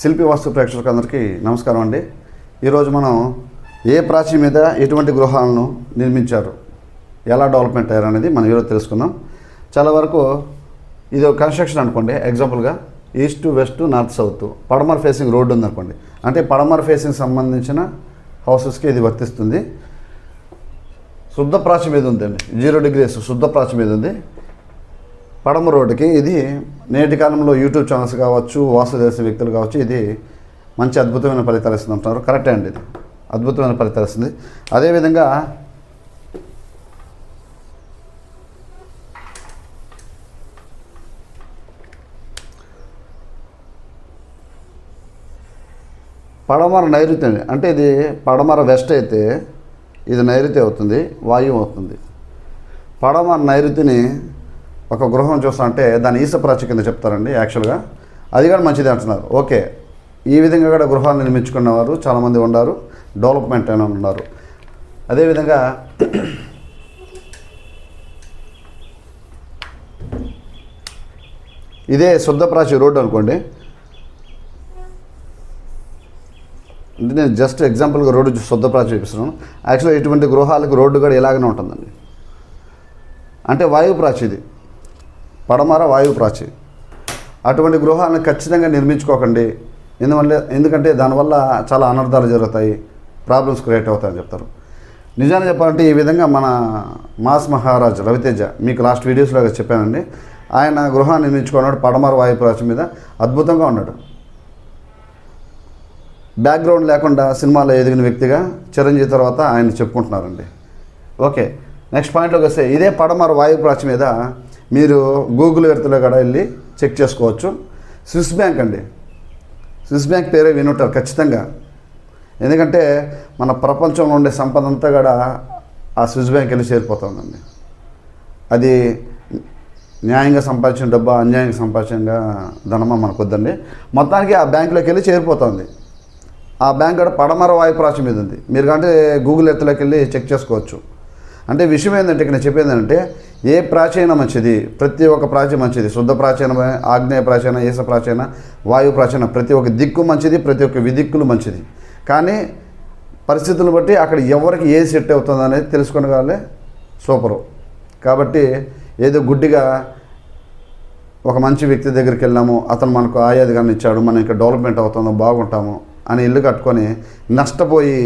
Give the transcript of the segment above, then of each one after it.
శిల్పి వాస్తు ప్రేక్షకులకు అందరికీ నమస్కారం అండి. ఈరోజు మనం ఏ ప్రాచీ మీద ఎటువంటి గృహాలను నిర్మించారు? ఎలా డెవలప్మెంట్ అయ్యారు అనేది మనం ఈరోజు తెలుసుకుందాం. చాలా వరకు ఇది ఒక కన్స్ట్రక్షన్ అనుకోండి ఎగ్జాంపుల్గా ఈస్ట్ వెస్ట్ నార్త్ సౌత్ పడమర ఫేసింగ్ రోడ్డు ఉందనుకోండి. అంటే పడమర ఫేసింగ్ సంబంధించిన హౌసెస్కి ఇది వర్తిస్తుంది. శుద్ధ ప్రాచి మీద ఉందండి. జీరో డిగ్రీస్ శుద్ధ ప్రాచి మీద ఉంది. పడమ రోడ్డుకి ఇది నేటి కాలంలో యూట్యూబ్ ఛానల్స్ కావచ్చు వాసుదేశ వ్యక్తులు కావచ్చు ఇది మంచి అద్భుతమైన ఫలితాలు ఇస్తుంది అంటున్నారు. కరెక్టే అండి ఇది. అద్భుతమైన ఫలితాలు ఇస్తుంది. అదేవిధంగా పడమర నైరుతి అండి. అంటే ఇది పడమర వెస్ట్ అయితే ఇది నైరుతి అవుతుంది వాయువు అవుతుంది. పడమర నైరుతిని ఒక గృహం చూస్తా అంటే దాని ఈస కింద చెప్తారండి యాక్చువల్గా. అది కూడా మంచిది అంటున్నారు. ఓకే. ఈ విధంగా కూడా గృహాలు నిర్మించుకున్నవారు చాలామంది ఉన్నారు. డెవలప్మెంట్ అయిన ఉన్నారు. అదేవిధంగా ఇదే శుద్ధప్రాచి రోడ్డు అనుకోండి. అంటే నేను జస్ట్ ఎగ్జాంపుల్గా రోడ్డు శుద్ధప్రాచి చూపిస్తున్నాను. యాక్చువల్గా ఇటువంటి గృహాలకు రోడ్డు కూడా ఇలాగనే ఉంటుందండి. అంటే వాయుప్రాచి ఇది పడమర వాయువు ప్రాచి. అటువంటి గృహాలను ఖచ్చితంగా నిర్మించుకోకండి. ఎందువల్ల ఎందుకంటే దానివల్ల చాలా అనర్థాలు జరుగుతాయి ప్రాబ్లమ్స్ క్రియేట్ అవుతాయని చెప్తారు. నిజాన్ని చెప్పాలంటే ఈ విధంగా మన మాస్ మహారాజ్ రవితేజ మీకు లాస్ట్ వీడియోస్లో చెప్పానండి. ఆయన గృహాన్ని నిర్మించుకున్నాడు పడమర వాయు ప్రాచి మీద అద్భుతంగా ఉన్నాడు. బ్యాక్గ్రౌండ్ లేకుండా సినిమాలో ఎదిగిన వ్యక్తిగా చిరంజీవి తర్వాత ఆయన చెప్పుకుంటున్నారండి. ఓకే నెక్స్ట్ పాయింట్లోకి వస్తే ఇదే పడమర వాయు ప్రాచి మీద మీరు గూగుల్ ఎర్త్లో కూడా వెళ్ళి చెక్ చేసుకోవచ్చు. స్విస్ బ్యాంక్ అండి. స్విస్ బ్యాంక్ పేరే వినుంటారు ఖచ్చితంగా. ఎందుకంటే మన ప్రపంచంలో ఉండే సంపద అంతా కూడా ఆ స్విస్ బ్యాంక్ వెళ్ళి చేరిపోతుందండి. అది న్యాయంగా సంపాదించిన డబ్బా అన్యాయంగా సంపాదించిన ధనమా మనకు వద్దండి మొత్తానికి ఆ బ్యాంకులోకి వెళ్ళి చేరిపోతుంది. ఆ బ్యాంక్ కూడా పడమర వాయుప్రాచం మీద ఉంది మీరు కంటే గూగుల్ ఎత్తులోకి వెళ్ళి చెక్ చేసుకోవచ్చు. అంటే విషయం ఏంటంటే ఇక్కడ నేను చెప్పేది ఏంటంటే ఏ ప్రాచీన మంచిది? ప్రతి ఒక్క ప్రాచీన మంచిది. శుద్ధ ప్రాచీనమే ఆగ్నేయ ప్రాచీన ఈస ప్రాచీన వాయు ప్రాచీన. ప్రతి ఒక్క దిక్కు మంచిది ప్రతి ఒక్క విదిక్కులు మంచిది. కానీ పరిస్థితులను బట్టి అక్కడ ఎవరికి ఏది సెట్ అవుతుంది అనేది తెలుసుకునగానే సూపరు. కాబట్టి ఏదో గుడ్డిగా ఒక మంచి వ్యక్తి దగ్గరికి వెళ్ళాము అతను మనకు ఆయాదిగాన్ని ఇచ్చాడు మనం ఇంకా డెవలప్మెంట్ అవుతుందో బాగుంటాము అని ఇల్లు కట్టుకొని నష్టపోయి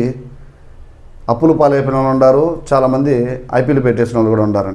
అప్పులు పాలైపోయిన వాళ్ళు ఉన్నారు చాలామంది ఐపీలు పెట్టేసిన వాళ్ళు కూడా ఉన్నారండి